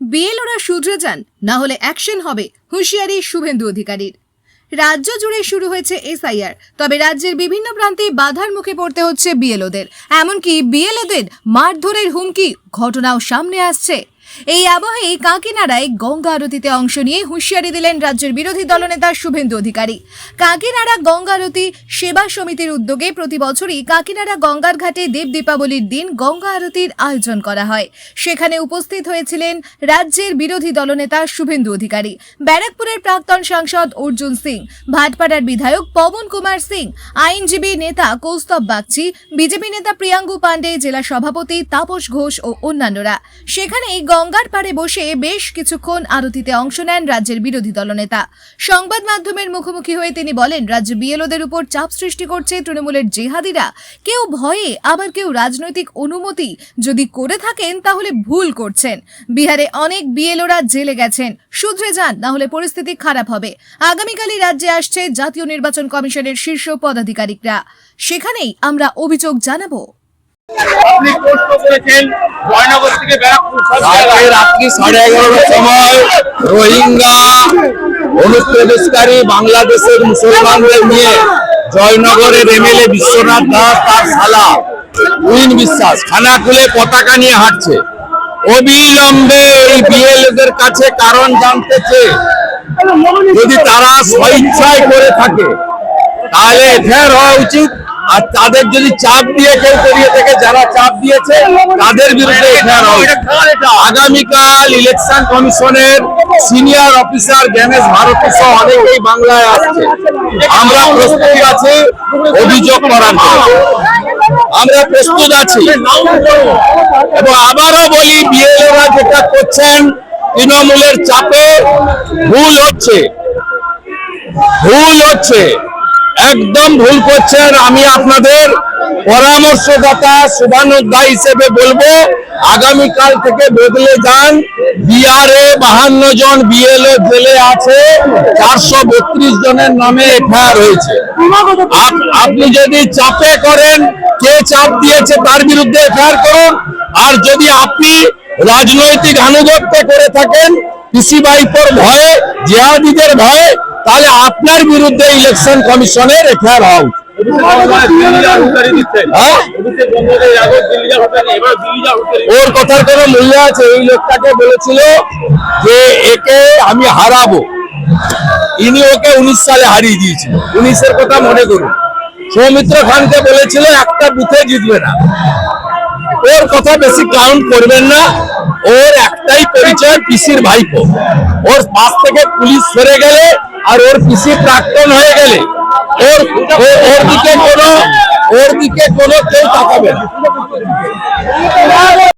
বিএলওরা শুধরে যান, না হলে অ্যাকশন হবে হুঁশিয়ারি শুভেন্দু অধিকারীর। রাজ্য জুড়ে শুরু হয়েছে এসআইআর, তবে রাজ্যের বিভিন্ন প্রান্তে বাধার মুখে পড়তে হচ্ছে বিএলওদের। এমনকি বিএলওদের মারধরের হুমকি ঘটনাও সামনে আসছে। এই আবহে কাকিনাড়ায় গঙ্গা আরতিতে অংশ নিয়ে হুঁশিয়ারি দিলেন রাজ্যের বিরোধী দলনেতা শুভেন্দু অধিকারী। কাকিনাড়া গঙ্গা আরতি সেবা সমিতির উদ্যোগে প্রতি বছরই কাকিনাড়া গঙ্গার ঘাটে দেব দীপাবলির দিন গঙ্গা আরতির আয়োজন করা হয়। সেখানে উপস্থিত হয়েছিলেন রাজ্যের বিরোধী দলনেতা শুভেন্দু অধিকারী। ব্যারাকপুরের প্রাক্তন সাংসদ অর্জুন সিং, ভাটপাড়ার বিধায়ক পবন কুমার সিং, আইনজীবী নেতা কৌস্তব বাগচি, বিজেপি নেতা প্রিয়াঙ্গু পাণ্ডে, জেলা সভাপতি তাপস ঘোষ ও অন্যান্যরা। সেখানেই গঙ্গার পাড়ে বসে বেশ কিছুক্ষণ আরতিতে অংশ নেন রাজ্যের বিরোধী দলনেতা। সংবাদ মাধ্যমের মুখোমুখি হয়ে তিনি বলেন, রাজ্য বিএলওদের উপর চাপ সৃষ্টি করছে তৃণমূলের জেহাদিরা। কেউ ভয়ে, আবার কেউ রাজনৈতিক অনুমতি যদি করে থাকেন, তাহলে ভুল করছেন। বিহারে অনেক বিএলওরা জেলে গেছেন। শুধরে যান, না হলে পরিস্থিতি খারাপ হবে। আগামীকালই রাজ্যে আসছে জাতীয় নির্বাচন কমিশনের শীর্ষ পদাধিকারিকরা। সেখানেই আমরা অভিযোগ জানাব। আপনি প্রশ্ন করেছেন জয়নগর থেকে ব্যারাকপুর রাত্রি সাড়ে এগারোটার সময় রোহিঙ্গা অনুপ্রবেশকারী বাংলাদেশের মুসলমানদের নিয়ে জয়নগরের এমএলএ বিশ্বনাথ দাস তার শালা উইন বিশ্বাস খানা খুলে পতাকা নিয়ে হাঁটছে। অবিলম্বে এই বিএলএদের কাছে কারণ জানতে চেয়ে যদি তারা স্বেচ্ছায় করে থাকে তাহলে এফআইআর হওয়া উচিত আর তাদের যদি চাপ দিয়ে কেউ করিয়ে থাকে যারা চাপ দিয়েছে তাদের বিরুদ্ধে এফআইআর। আগামীকাল ইলেকশন কমিশনের সিনিয়র অফিসার জ্ঞানেশ ভারতী সহ অনেকেই বাংলায় আসছে। আমরা প্রস্তুত আছি অভিযোগ করার জন্য। আমরা প্রস্তুত আছি। এবং আবারও বলি বিএলওরা যেটা করছেন তৃণমূলের চাপে ভুল হচ্ছে। ভুল হচ্ছে। একদম ভুল করছেন, আমি আপনাদের পরামর্শদাতা শুভানুধ্যায় হিসেবে বলব, আগামীকাল থেকে বদলে যান। বিহারে বাহান্ন জন বিএলও জেলে আছে, চারশো বত্রিশ জনের নামে এফআইআর হয়েছে। আপ- আপনি যদি চাপে করেন, কে চাপ দিয়েছে তার বিরুদ্ধে এফআইআর করুন। আর যদি আপনি রাজনৈতিক আনুগত্য করে থাকেন পিসি বাইপোর ভয়ে, জিহাদিদের ভয়ে তাহলে আপনার বিরুদ্ধে ইলেকশন কমিশনের এফআইআর হওয়া হ্যাঁ? ওর কথার কোনো মূল্য আছে? এই লোকটাকে বলেছিল যে একে আমি হারাবো। ইনি ওকে উনিশ সালে হারিয়ে দিয়েছিল। উনিশের কথা মনে করুন। সৌমিত্র খানকে বলেছিল, একটা বুথে জিতবে না। ওর কথা বেশি কাউন্ট করবেন না। ওর একটাই পরিচয় পিসির ভাইপো। ওর পাশ থেকে পুলিশ সরে গেলে আর ওর পিসি প্রাক্তন হয়ে গেলে, ওর ওর দিকে কোনো ওর দিকে কোনো কেউ তাকাবে না।